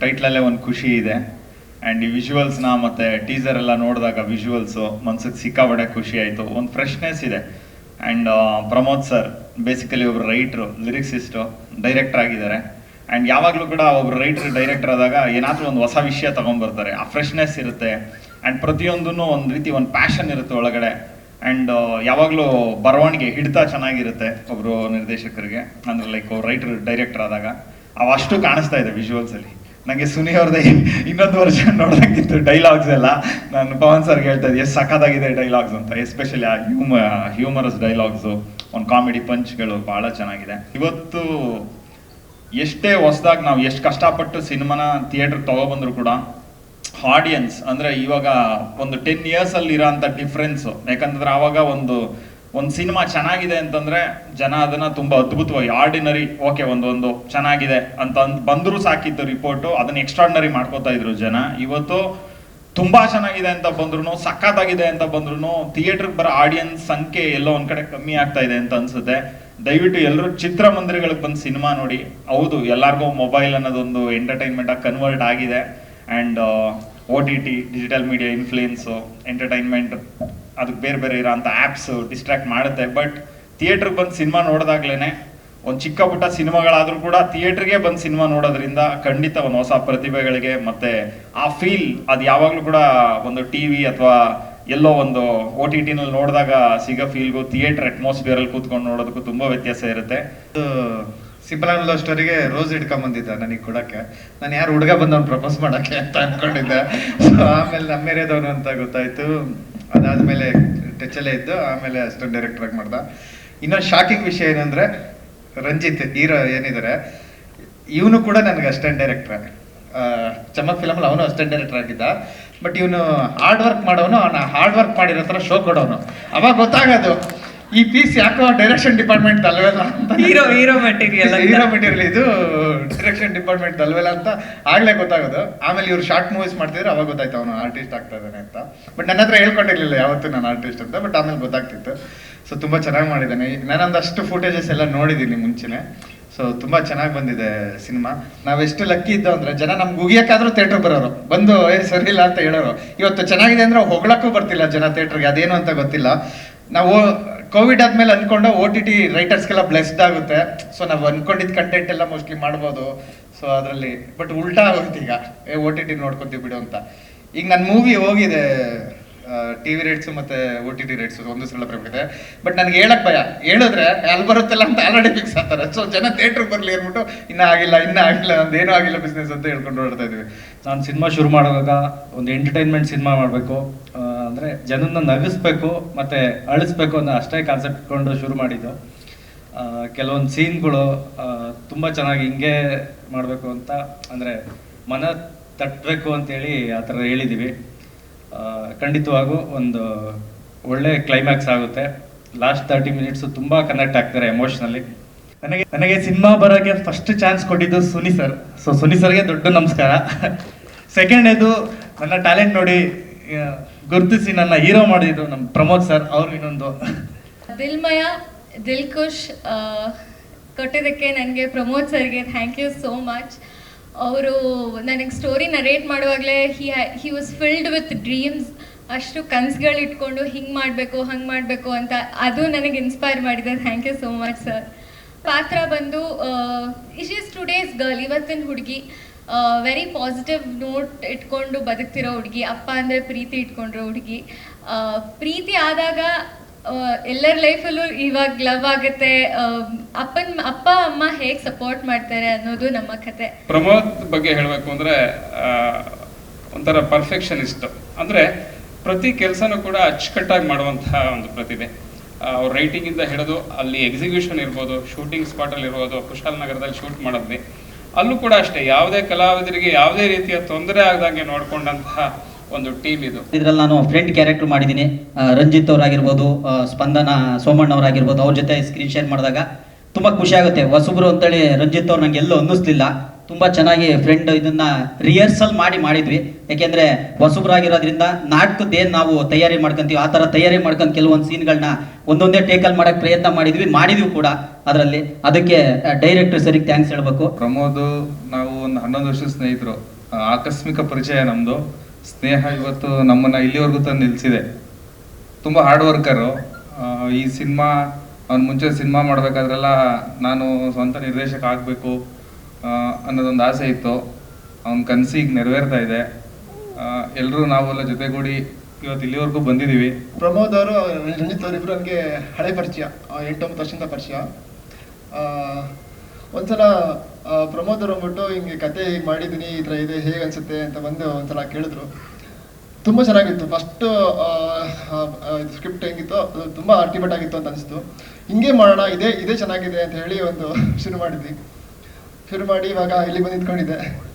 ಟೈಟ್ಲಲ್ಲೇ ಒಂದು ಖುಷಿ ಇದೆ. ಆ್ಯಂಡ್ ಈ ವಿಜುವಲ್ಸ್ನ ಮತ್ತು ಟೀಸರ್ ಎಲ್ಲ ನೋಡಿದಾಗ ವಿಜುವಲ್ಸು ಮನ್ಸಿಗೆ ಸಿಕ್ಕಾಬಡೆ ಖುಷಿ ಆಯಿತು. ಒಂದು ಫ್ರೆಶ್ನೆಸ್ ಇದೆ. ಆ್ಯಂಡ್ ಪ್ರಮೋದ್ ಸರ್ ಬೇಸಿಕಲಿ ಒಬ್ರು ರೈಟ್ರು ಲಿರಿಕ್ಸಿಸ್ಟು ಡೈರೆಕ್ಟರ್ ಆಗಿದ್ದಾರೆ. ಆ್ಯಂಡ್ ಯಾವಾಗಲೂ ಕೂಡ ಒಬ್ರು ರೈಟ್ರ್ ಡೈರೆಕ್ಟರ್ ಆದಾಗ ಏನಾದರೂ ಒಂದು ಹೊಸ ವಿಷಯ ತೊಗೊಂಬರ್ತಾರೆ. ಆ ಫ್ರೆಶ್ನೆಸ್ ಇರುತ್ತೆ. ಆ್ಯಂಡ್ ಪ್ರತಿಯೊಂದೂ ಒಂದು ರೀತಿ ಒಂದು ಪ್ಯಾಷನ್ ಇರುತ್ತೆ ಒಳಗಡೆ. ಆ್ಯಂಡ್ ಯಾವಾಗಲೂ ಬರವಣಿಗೆ, ಹಿಡಿತ ಚೆನ್ನಾಗಿರುತ್ತೆ ಒಬ್ಬರು ನಿರ್ದೇಶಕರಿಗೆ. ಅಂದ್ರೆ ಲೈಕ್ ರೈಟರ್ ಡೈರೆಕ್ಟರ್ ಆದಾಗ. ಅವಷ್ಟು ಕಾಣಿಸ್ತಾ ಇದೆ ವಿಜುವಲ್ಸಲ್ಲಿ ನನಗೆ ಸುನಿ ಅವ್ರದ್ದು ಇನ್ನೊಂದು ವರ್ಷ ನೋಡೋಕ್ಕಿತ್ತು ಡೈಲಾಗ್ಸ್ ಎಲ್ಲ. ನಾನು ಪವನ್ ಸರ್ಗೆ ಹೇಳ್ತಾ ಇದ್ದೆ ಎಷ್ಟು ಸಖತ್ತಾಗಿದೆ ಡೈಲಾಗ್ಸ್ ಅಂತ ಎಸ್ಪೆಷಲಿ ಆ ಹ್ಯೂಮ ಹ್ಯೂಮರಸ್ ಡೈಲಾಗ್ಸು ಒಂದು ಕಾಮಿಡಿ ಪಂಚ್ಗಳು ಭಾಳ ಚೆನ್ನಾಗಿದೆ. ಇವತ್ತು ಎಷ್ಟೇ ಹೊಸದಾಗಿ ನಾವು ಎಷ್ಟು ಕಷ್ಟಪಟ್ಟು ಸಿನಿಮಾನ ಥಿಯೇಟ್ರ್ ತೊಗೊಬಂದ್ರು ಕೂಡ ಆಡಿಯನ್ಸ್ ಅಂದರೆ ಇವಾಗ ಒಂದು ಟೆನ್ ಇಯರ್ಸಲ್ಲಿ ಇರೋಂಥ ಡಿಫ್ರೆನ್ಸು ಯಾಕಂತಂದ್ರೆ ಆವಾಗ ಒಂದು ಒಂದು ಸಿನಿಮಾ ಚೆನ್ನಾಗಿದೆ ಅಂತಂದ್ರೆ ಜನ ಅದನ್ನ ತುಂಬಾ ಅದ್ಭುತವಾಗಿ ಆರ್ಡಿನರಿ ಓಕೆ ಒಂದು ಒಂದು ಚೆನ್ನಾಗಿದೆ ಅಂತ ಅಂದ್, ಬಂದರೂ ಸಾಕಿತ್ತು ರಿಪೋರ್ಟು ಅದನ್ನ ಎಕ್ಸ್ಟ್ರಾರ್ಡಿನರಿ ಮಾಡ್ಕೋತಾ ಇದ್ರು ಜನ. ಇವತ್ತು ತುಂಬಾ ಚೆನ್ನಾಗಿದೆ ಅಂತ ಬಂದ್ರು ಸಖತ್ತಾಗಿದೆ ಅಂತ ಬಂದ್ರು ಥಿಯೇಟರ್ಗೆ ಬರೋ ಆಡಿಯನ್ಸ್ ಸಂಖ್ಯೆ ಎಲ್ಲೋ ಒಂದ್ ಕಡೆ ಕಮ್ಮಿ ಆಗ್ತಾ ಇದೆ ಅಂತ ಅನ್ಸುತ್ತೆ. ದಯವಿಟ್ಟು ಎಲ್ಲರೂ ಚಿತ್ರಮಂದಿರಗಳಿಗೆ ಬಂದು ಸಿನಿಮಾ ನೋಡಿ. ಹೌದು, ಎಲ್ಲರಿಗೂ ಮೊಬೈಲ್ ಅನ್ನೋದೊಂದು ಎಂಟರ್ಟೈನ್ಮೆಂಟ್ ಆಗಿ ಕನ್ವರ್ಟ್ ಆಗಿದೆ. And O T T digital media influence entertainment ಅದಕ್ಕೆ ಬೇರೆ ಬೇರೆ ಇರೋಂಥ ಆ್ಯಪ್ಸ್ ಡಿಸ್ಟ್ರಾಕ್ಟ್ ಮಾಡುತ್ತೆ. ಬಟ್ ಥಿಯೇಟ್ರಿಗೆ ಬಂದು ಸಿನಿಮಾ ನೋಡಿದಾಗ್ಲೇ ಒಂದು ಚಿಕ್ಕ ಪುಟ್ಟ ಸಿನಿಮಾಗಳಾದರೂ ಕೂಡ ಥಿಯೇಟ್ರಿಗೆ ಬಂದು ಸಿನಿಮಾ ನೋಡೋದ್ರಿಂದ ಖಂಡಿತ ಒಂದು ಹೊಸ ಪ್ರತಿಭೆಗಳಿಗೆ ಮತ್ತು ಆ ಫೀಲ್ ಅದು ಯಾವಾಗಲೂ ಕೂಡ ಒಂದು ಟಿ ವಿ ಅಥವಾ ಎಲ್ಲೋ ಒಂದು ಓ ಟಿ ಟಿನಲ್ಲಿ ನೋಡಿದಾಗ ಸಿಗೋ ಫೀಲ್ಗೂ ಥಿಯೇಟರ್ ಅಟ್ಮಾಸ್ಫಿಯರಲ್ಲಿ ಕೂತ್ಕೊಂಡು ನೋಡೋದಕ್ಕೂ ತುಂಬ ವ್ಯತ್ಯಾಸ ಇರುತ್ತೆ. ಸಿಂಪಲ್ ಆ್ಯಂಡ್ ಲವ್ ಸ್ಟೋರಿಗೆ ರೋಸ್ ಇಟ್ಕೊಂಬಂದಿದ್ದೆ ನನಗೆ ಕೊಡೋಕ್ಕೆ. ನಾನು ಯಾರು ಹುಡುಗ ಬಂದವನು ಪ್ರಪೋಸ್ ಮಾಡಕ್ಕೆ ಅಂತ ಅಂದ್ಕೊಂಡಿದ್ದೆ ಸೊ ಆಮೇಲೆ ನಮ್ಮ ಏರಿಯಾದವನು ಅಂತ ಗೊತ್ತಾಯ್ತು. ಅದಾದ್ಮೇಲೆ ಅಲ್ಲೇ ಇದ್ದು, ಆಮೇಲೆ ಅಸಿಸ್ಟೆಂಟ್ ಡೈರೆಕ್ಟರ್ ಆಗಿ ಮಾಡ್ದ. ಇನ್ನೊಂದು ಶಾಕಿಂಗ್ ವಿಷಯ ಏನಂದ್ರೆ, ರಂಜಿತ್ ಹೀರೋ ಏನಿದ್ದಾರೆ ಇವನು ಕೂಡ ನನಗೆ ಅಸಿಸ್ಟೆಂಟ್ ಡೈರೆಕ್ಟರ್ ಚಮಕ್ ಫಿಲಮ್ ಅವನು ಅಸಿಸ್ಟೆಂಟ್ ಡೈರೆಕ್ಟರ್ ಆಗಿದ್ದ. ಬಟ್ ಇವನು ಹಾರ್ಡ್ ವರ್ಕ್ ಮಾಡೋನು, ಅವನ ಹಾರ್ಡ್ ವರ್ಕ್ ಮಾಡಿರೋ ಥರ ಶೋ ಕೊಡೋನು. ಅವಾಗ ಗೊತ್ತಾಗೋದು. ಈ ಪೀಸ್ ಯಾಕೋ ಡೈರೆಕ್ಷನ್ ಡಿಪಾರ್ಟ್ಮೆಂಟ್ ಅಲ್ವೇಲ್ಲ ಅಂತ. Hero hero material hero material ಇದು ಡೈರೆಕ್ಷನ್ ಡಿಪಾರ್ಟ್ಮೆಂಟ್ ಅಲ್ವೇಲ್ಲ ಅಂತ. ಆಗ್ಲೇ ಗೊತ್ತಾಗೋದು. ಆಮೇಲೆ ಇವ್ರು ಶಾರ್ಟ್ ಮೂವೀಸ್ ಮಾಡ್ತಿದ್ರೆ ಅವಾಗ ಗೊತ್ತಾಯ್ತು ಅವನು ಆರ್ಟಿಸ್ಟ್ ಆಗ್ತಾ ಇದ್ದಾನೆ ಅಂತ. ಬಟ್ ನನ್ನ ಹತ್ರ ಹೇಳ್ಕೊಂಡಿರ್ಲಿಲ್ಲ ಯಾವತ್ತೂ ನಾನು ಆರ್ಟಿಸ್ಟ್ ಅಂತ ಬಟ್ ಆಮೇಲೆ ಗೊತ್ತಾಗ್ತಿತ್ತು. ಸೊ ತುಂಬಾ ಚೆನ್ನಾಗಿ ಮಾಡಿದ್ದಾನೆ. ನಾನೊಂದಷ್ಟು ಫುಟೇಜಸ್ ಎಲ್ಲ ನೋಡಿದ್ದೀನಿ ಮುಂಚೆನೆ. ಸೊ ತುಂಬಾ ಚೆನ್ನಾಗಿ ಬಂದಿದೆ ಸಿನಿಮಾ. ನಾವೆಷ್ಟು ಲಕ್ಕಿ ಇದ್ದೋ ಅಂದ್ರೆ ಜನ ನಮ್ಗೆ ಉಗಿಯಕ್ಕಾದ್ರೂ ಥಿಯೇಟರ್ ಬರೋರು. ಬಂದು ಏ ಸರಿ ಇಲ್ಲ ಅಂತ ಹೇಳೋರು. ಇವತ್ತು ಚೆನ್ನಾಗಿದೆ ಅಂದ್ರೆ ಹೊಗಳಕ್ಕೂ ಬರ್ತಿಲ್ಲ ಜನ ಥಿಯೇಟರ್ಗೆ ಅದೇನು ಅಂತ ಗೊತ್ತಿಲ್ಲ. ನಾವು ಕೋವಿಡ್ ಆದ್ಮೇಲೆ ಅನ್ಕೊಂಡು ಓ ಟಿ ಟಿ ರೈಟರ್ಸ್ಗೆಲ್ಲ ಬ್ಲೆಸ್ಡ್ ಆಗುತ್ತೆ. ಸೊ ನಾವು ಅನ್ಕೊಂಡಿದ್ ಕಂಟೆಂಟ್ ಎಲ್ಲ ಮೋಸ್ಟ್ಲಿ ಮಾಡ್ಬೋದು. ಸೊ ಅದರಲ್ಲಿ ಬಟ್ ಉಲ್ಟಾ ಆಗುತ್ತೆ ಈಗ. ಏ ಓ ಟಿ ಟಿ ನೋಡ್ಕೊತೀವಿ ಬಿಡು ಅಂತ. ಈಗ ನನ್ನ ಮೂವಿ ಹೋಗಿದೆ. ಟಿ ವಿ ರೇಟ್ಸ್ ಮತ್ತೆ ಓ ಟಿ ಟಿ ರೇಟ್ಸ್ ಒಂದು ಸಲ ಪ್ರಭುಗಿದೆ ಬಟ್ ನನಗೆ ಹೇಳಕ್ ಭಯ. ಹೇಳಿದ್ರೆ ಅಲ್ಲಿ ಬರುತ್ತಲ್ಲ ಅಂತ ಆಲ್ರೆಡಿ ಫಿಕ್ಸ್ ಆಗ್ತಾರೆ. ಸೊ ಜನ ಥಿಯೇಟರ್ ಬರ್ಲಿ ಅಂದ್ಬಿಟ್ಟು, ಇನ್ನ ಆಗಿಲ್ಲ ಇನ್ನ ಆಗಿಲ್ಲ ಒಂದೇನೂ ಆಗಿಲ್ಲ ಬಿಸ್ನೆಸ್ ಅಂತ ಹೇಳ್ಕೊಂಡು ಓಡ್ತಾ ನಾನು ಸಿನಿಮಾ ಶುರು ಮಾಡುವಾಗ ಒಂದು ಎಂಟರ್ಟೈನ್ಮೆಂಟ್ ಸಿನಿಮಾ ಮಾಡಬೇಕು. ಅಂದರೆ ಜನನ ನಗಿಸ್ಬೇಕು ಮತ್ತು ಅಳಿಸ್ಬೇಕು ಅನ್ನೋ ಅಷ್ಟೇ ಕಾನ್ಸೆಪ್ಟ್ ಇಟ್ಕೊಂಡು ಶುರು ಮಾಡಿದ್ದು. ಕೆಲವೊಂದು ಸೀನ್ಗಳು ತುಂಬ ಚೆನ್ನಾಗಿ ಹಿಂಗೆ ಮಾಡಬೇಕು ಅಂತ ಅಂದರೆ ಮನ ತಟ್ಟಬೇಕು ಅಂತೇಳಿ ಆ ಥರ ಹೇಳಿದ್ದೀವಿ ಖಂಡಿತವಾಗೂ ಒಂದು ಒಳ್ಳೆ ಕ್ಲೈಮ್ಯಾಕ್ಸ್ ಆಗುತ್ತೆ. ಲಾಸ್ಟ್ ತರ್ಟಿ ಮಿನಿಟ್ಸು ತುಂಬ ಕನೆಕ್ಟ್ ಆಗ್ತಾರೆ ಎಮೋಷ್ನಲಿ ನನಗೆ ನನಗೆ ಸಿನಿಮಾ ಬರೋಕ್ಕೆ ಫಸ್ಟ್ ಚಾನ್ಸ್ ಕೊಟ್ಟಿದ್ದು ಸುನಿ ಸರ್ ಸೊ ಸುನಿ ಸರ್ಗೆ ದೊಡ್ಡ ನಮಸ್ಕಾರ. ಸೆಕೆಂಡ್ ಇದು ನನ್ನ ಟ್ಯಾಲೆಂಟ್ ನೋಡಿ ಗುರುತಿಸಿ ನನ್ನ ಹೀರೋ ಮಾಡಿದ್ರು ನಮ್ಮ ಪ್ರಮೋದ್ ಸರ್ ಅವ್ರಿಗೆ ಇನ್ನೊಂದು. ದಿಲ್ಮಯ ದಿಲ್ಖುಷ್ ಖುಷ್ ಕೊಟ್ಟಿದ್ದಕ್ಕೆ ನನಗೆ ಪ್ರಮೋದ್ ಸರ್ಗೆ ಥ್ಯಾಂಕ್ ಯು ಸೋ ಮಚ್ ಅವರು ನನಗೆ story narrate ಮಾಡುವಾಗಲೇ he he was filled with dreams ಅಷ್ಟು ಕನಸುಗಳು ಇಟ್ಕೊಂಡು ಹಿಂಗೆ ಮಾಡಬೇಕು, ಹಂಗೆ ಮಾಡಬೇಕು ಅಂತ ಅದು ನನಗೆ ಇನ್ಸ್ಪೈರ್ ಮಾಡಿದೆ. Thank you so much sir ಪಾತ್ರ ಬಂದು ಇಸ್ ಈಸ್ ಟುಡೇಸ್ ಗರ್ಲ್ ಇವತ್ತಿನ ಹುಡುಗಿ. ವೆರಿ ಪಾಸಿಟಿವ್ ನೋಟ್ ಇಟ್ಕೊಂಡು ಬದುಕ್ತಿರೋ ಹುಡುಗಿ, ಅಪ್ಪ ಅಂದರೆ ಪ್ರೀತಿ ಇಟ್ಕೊಂಡಿರೋ ಹುಡುಗಿ. ಪ್ರೀತಿ ಆದಾಗ ಎಲ್ಲರ ಲೈಫಲ್ಲೂ ಇವಾಗ ಲವ್ ಆಗುತ್ತೆ. ಅಪ್ಪನ, ಅಪ್ಪ, ಅಮ್ಮ ಹೇಗೆ ಸಪೋರ್ಟ್ ಮಾಡ್ತಾರೆ ಅನ್ನೋದು ನಮ್ಮ ಕತೆ. ಪ್ರಮೋದ್ ಬಗ್ಗೆ ಹೇಳಬೇಕು ಅಂದರೆ ಒಂಥರ ಒಂಥರ ಪರ್ಫೆಕ್ಷನಿಸ್ಟ್ ಅಂದರೆ ಪ್ರತಿ ಕೆಲಸನೂ ಕೂಡ ಅಚ್ಚುಕಟ್ಟಾಗಿ ಮಾಡುವಂತಹ ಒಂದು ಪ್ರತಿಭೆ. ಅವ್ರ ರೈಟಿಂಗಿಂದ ಹಿಡಿದು ಅಲ್ಲಿ ಎಕ್ಸಿಕ್ಯೂಷನ್ ಇರ್ಬೋದು ಶೂಟಿಂಗ್ ಸ್ಪಾಟಲ್ಲಿ ಇರ್ಬೋದು ಕುಶಾಲನಗರದಲ್ಲಿ ಶೂಟ್ ಮಾಡಿದ್ವಿ. ಅಲ್ಲೂ ಕೂಡ ಅಷ್ಟೇ, ಯಾವುದೇ ಕಲಾವಿದರಿಗೆ ಯಾವುದೇ ರೀತಿಯ ತೊಂದರೆ ಆಗದಂಗೆ ನೋಡ್ಕೊಂಡಂತಹ ಒಂದು ಟೀಮ್ ಇದು. ಇದ್ರಲ್ಲಿ ನಾನು ಫ್ರೆಂಡ್ ಕ್ಯಾರೆಕ್ಟರ್ ಮಾಡಿದ್ದೀನಿ. ರಂಜಿತ್ ಅವರಾಗಿರ್ಬೋದು ಸ್ಪಂದನ, ಸೋಮಣ್ಣ ಅವರಾಗಿರ್ಬೋದು, ಅವ್ರ ಜೊತೆ ಸ್ಕ್ರೀನ್ ಶೇರ್ ಮಾಡಿದಾಗ ತುಂಬ ಖುಷಿ ಆಗುತ್ತೆ. ಹೊಸಬ್ರು ಅಂತೇಳಿ ರಂಜಿತ್ ಅವ್ರು ನಂಗೆ ಎಲ್ಲೂ ಅನ್ನಿಸ್ಲಿಲ್ಲ. ತುಂಬ ಚೆನ್ನಾಗಿ ಫ್ರೆಂಡ್ ಇದನ್ನ ರಿಹರ್ಸಲ್ ಮಾಡಿ ಮಾಡಿದ್ವಿ. ಯಾಕೆಂದ್ರೆ ಹೊಸಬ್ರಾಗಿರೋದ್ರಿಂದ ನಾಟಕದ್ದೇನು ನಾವು ತಯಾರಿ ಮಾಡ್ಕೊಂತೀವಿ ಆ ಥರ ತಯಾರಿ ಮಾಡ್ಕೊಂಡು ಕೆಲವೊಂದು ಸೀನ್ಗಳನ್ನ ಒಂದೊಂದೇ ಟೇಕಲ್ ಮಾಡಕ್ಕೆ ಪ್ರಯತ್ನ ಮಾಡಿದ್ವಿ ಮಾಡಿದ್ವಿ ಕೂಡ ಅದರಲ್ಲಿ. ಅದಕ್ಕೆ ಡೈರೆಕ್ಟರ್ ಸರಿಗೆ ಥ್ಯಾಂಕ್ಸ್ ಹೇಳ್ಬೇಕು. ಪ್ರಮೋದ್, ನಾವು ಒಂದು ಹನ್ನೊಂದು ವರ್ಷದ ಸ್ನೇಹಿತರು. ಆಕಸ್ಮಿಕ ಪರಿಚಯ ನಮ್ಮದು ಸ್ನೇಹ ಇವತ್ತು ನಮ್ಮನ್ನ ಇಲ್ಲಿವರೆಗೂ ತಂದು ನಿಲ್ಸಿದೆ. ತುಂಬ ಹಾರ್ಡ್ ವರ್ಕರು ಈ ಸಿನಿಮಾ, ಅವ್ನು ಮುಂಚೆ ಸಿನಿಮಾ ಮಾಡಬೇಕಾದ್ರೆಲ್ಲ ನಾನು ಸ್ವಂತ ನಿರ್ದೇಶಕ ಆಗಬೇಕು. ಅನ್ನೋದೊಂದು ಆಸೆ ಇತ್ತು. ಅವ್ನ ಕನಸಿಗೆ ನೆರವೇರ್ತಾ ಇದೆ. ಎಲ್ಲರೂ ನಾವೆಲ್ಲ ಜೊತೆಗೂಡಿ ಇವತ್ತು ಇಲ್ಲಿವರೆಗೂ ಬಂದಿದ್ದೀವಿ. ಪ್ರಮೋದ್ ಅವರು, ರಂಜಿತ್ ಅವರಿಬ್ರು ನನಗೆ ಹಳೆ ಪರಿಚಯ ಎಂಟೊಂಬತ್ತು ವರ್ಷದಿಂದ ಪರಿಚಯ. ಒಂದ್ಸಲ ಪ್ರಮೋದ್ ಅವರು ಅಂದ್ಬಿಟ್ಟು ಹಿಂಗೆ ಕತೆ ಹೀಗೆ ಮಾಡಿದ್ದೀನಿ ಈ ಥರ ಇದೆ, ಹೇಗೆ ಅನಿಸುತ್ತೆ ಅಂತ ಬಂದು ಒಂದ್ಸಲ ಕೇಳಿದ್ರು. ತುಂಬ ಚೆನ್ನಾಗಿತ್ತು. ಫಸ್ಟ್ ಸ್ಕ್ರಿಪ್ಟ್ ಹೆಂಗಿತ್ತು ಅದು ತುಂಬ ಅಲ್ಟಿಮೇಟ್ ಆಗಿತ್ತು ಅಂತ ಅನಿಸ್ತು. ಹಿಂಗೆ ಮಾಡೋಣ, ಇದೇ ಇದೇ ಚೆನ್ನಾಗಿದೆ ಅಂತ ಹೇಳಿ ಒಂದು ಶುರು ಮಾಡಿದ್ವಿ. ಶುರು ಮಾಡಿ ಇವಾಗ ಇಲ್ಲಿ ಬಂದು ನಿಂತ್ಕೊಂಡಿದ್ದೆ.